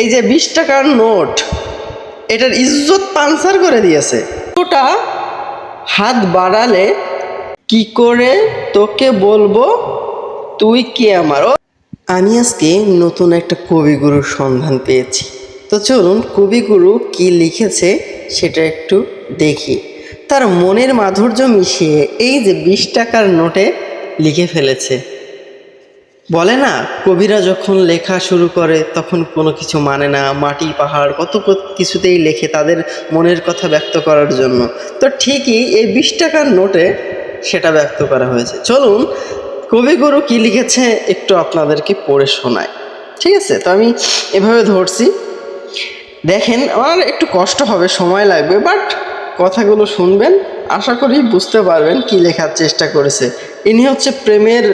এই যে বিশ টাকার নোট, এটার ইজ্জত পানসার করে দিয়েছে। ওটা হাত বাড়ালে কি করে তোকে বলব? তুই কি আমার? আমি আজকে নতুন একটা কবিগুরুর সন্ধান পেয়েছি। তো চলুন কবিগুরু কি লিখেছে সেটা একটু দেখি। তার মনের মাধুর্য মিশিয়ে এই যে বিশ টাকার নোটে লিখে ফেলেছে। বলে না, কবিরা যখন লেখা শুরু করে, তখন কোনো কিছু মানে না। মাটি, পাহাড়, কত কিছুতেই লেখে তাদের মনের কথা ব্যক্ত করার জন্য। তো ঠিকই এই বিশ টাকার নোটে সেটা ব্যক্ত করা হয়েছে। চলুন, কবিগুরু কি লিখেছে একটু আপনাদেরকে পড়ে শোনায় ঠিক আছে? তো আমি এভাবে ধরছি। দেখেন, আমার একটু কষ্ট হবে, সময় লাগবে, বাট কথাগুলো শুনবেন, আশা করি বুঝতে পারবেন কি লেখার চেষ্টা করেছে। ইনি হচ্ছে প্রেমের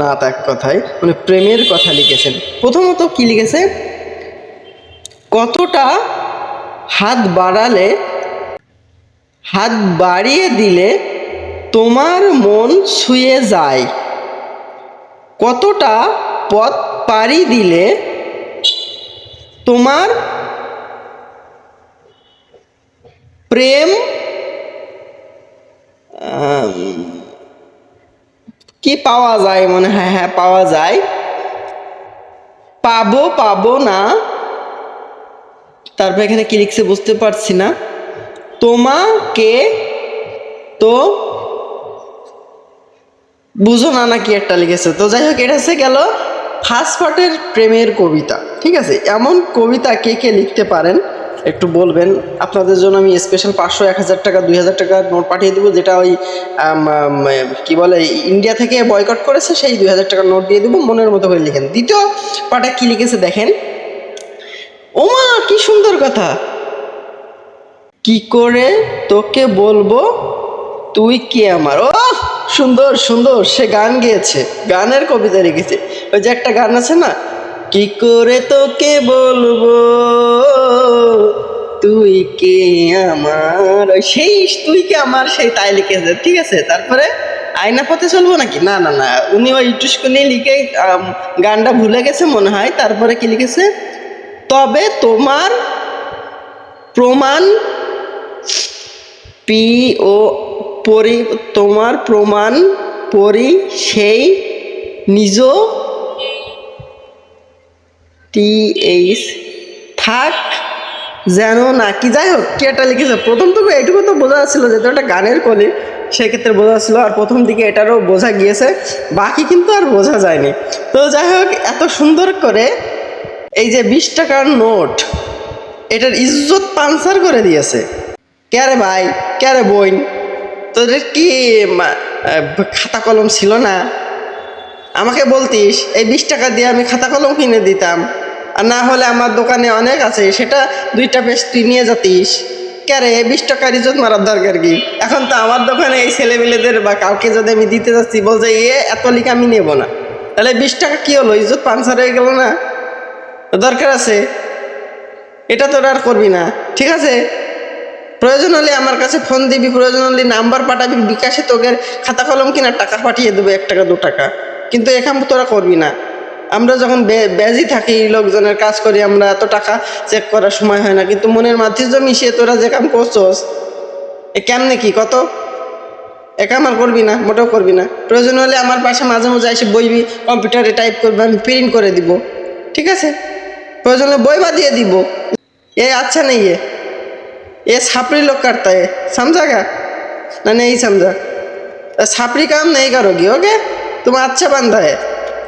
নাত এক কথায় মানে প্রেমের কথা লিখেছেন। প্রথমত কি লিখেছে? কতটা হাত বাড়ালে, হাত বাড়িয়ে দিলে তোমার মন শুয়ে যায়। কতটা পথ পাড়ি দিলে তোমার প্রেম কি পাওয়া যায় মনে হয়? হ্যাঁ পাওয়া যায়। পাবো পাবো না। তারপর এখানে কি লিখছে বুঝতে পারছি না। তোমাকে তো বুঝো না নাকি একটা লিখেছে। তো যাই হোক, এটা হচ্ছে গেল ফার্স্ট পার্টের প্রেমের কবিতা। ঠিক আছে? এমন কবিতা কে কে লিখতে পারেন? একটু বলবেন, আপনাদের জন্য আমি স্পেশাল পাঁচশো, এক হাজার টাকা, দুই হাজার টাকা নোট পাঠিয়ে দেবো, যেটা ওই কি বলে ইন্ডিয়া থেকে বয়কট করেছে, সেই দুই হাজার টাকার নোট দিয়ে দেবো, মনের মতো করে লিখেন। দ্বিতীয় পার্টে কি লিখেছে দেখেন। ওমা, কি সুন্দর কথা। কি করে তোকে বলব? তুই কি আমার? ও সুন্দর সুন্দর, সে গান গেয়েছে, গানের কবিতা লিখেছে। ওই যে একটা গান আছে না? কি করে তোকে বলব? তুই কে আমার? সেই, তুই কে আমার? সেই তাই লিখেছে ঠিক আছে? তারপরে আয়না পথে চলবো নাকি? না না না। উনি ওই টুসকুনি লিখে গানটা ভুলে গেছে মনে হয়। তারপরে কি লিখেছে? তবে তোমার প্রমাণ পি ও পরি, তোমার প্রমাণ পরি সেই নিজ টি এইচ থাক। যেন না, কি যাই হোক, কি একটা লিখেছে। প্রথম থেকে এইটুকু তো বোঝা যাচ্ছিল যে, এটা একটা গানের কলি, সেক্ষেত্রে বোঝা যাচ্ছিল, আর প্রথম দিকে এটারও বোঝা গিয়েছে, বাকি কিন্তু আর বোঝা যায়নি। তো যাই হোক, এত সুন্দর করে এই যে বিশ টাকার নোট, এটার ইজ্জত পানসার করে দিয়েছে। ক্যারে ভাই ক্যারে বইন তোদের কি খাতা কলম ছিল না? আমাকে বলতিস, এই বিশ টাকা দিয়ে আমি খাতা কলম কিনে দিতাম। আর না হলে আমার দোকানে অনেক আছে, সেটা দুইটা বেশ তুই নিয়ে যাতিস। ক্যারে বিশ টাকার ইজ্জত মারার দরকার কি? এখন তো আমার দোকানে এই ছেলেমেলেদের বা কাউকে যদি আমি দিতে যাচ্ছি, বলছে, এ, এত লিখে আমি নেব না। তাহলে বিশ টাকা কি হলো? ইজ্জত পানসার হয়ে গেল না? দরকার আছে। এটা তোরা আর করবি না, ঠিক আছে? প্রয়োজন হলে আমার কাছে ফোন দিবি, প্রয়োজন হলে নাম্বার পাঠাবি, বিকাশে তোকে খাতা কলম কিনার টাকা পাঠিয়ে দেবো, এক টাকা, দু টাকা। কিন্তু এখান তোরা করবি না। আমরা যখন ব্যাজি থাকি লোকজনের কাজ করি আমরা এত টাকা চেক করার সময় হয় না কিন্তু মনের মাধ্যমে মিশিয়ে তোরা যে কাম করছোস এ কেমনে কি কত এ কাম আর করবি না মোটেও করবি না প্রয়োজন হলে আমার পাশে মাঝে মাঝে এসে বইবি কম্পিউটারে টাইপ করবি আমি প্রিন্ট করে দিব ঠিক আছে প্রয়োজন হলে বই বা দিয়ে দিব এ আচ্ছা নেই এ ये छापरी लोग करता है समझा क्या ना नहीं समझा तो छापरी काम नहीं करोगी ओके तुम अच्छा बंदा है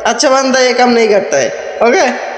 अच्छा बंदा ये काम नहीं करता है। ओके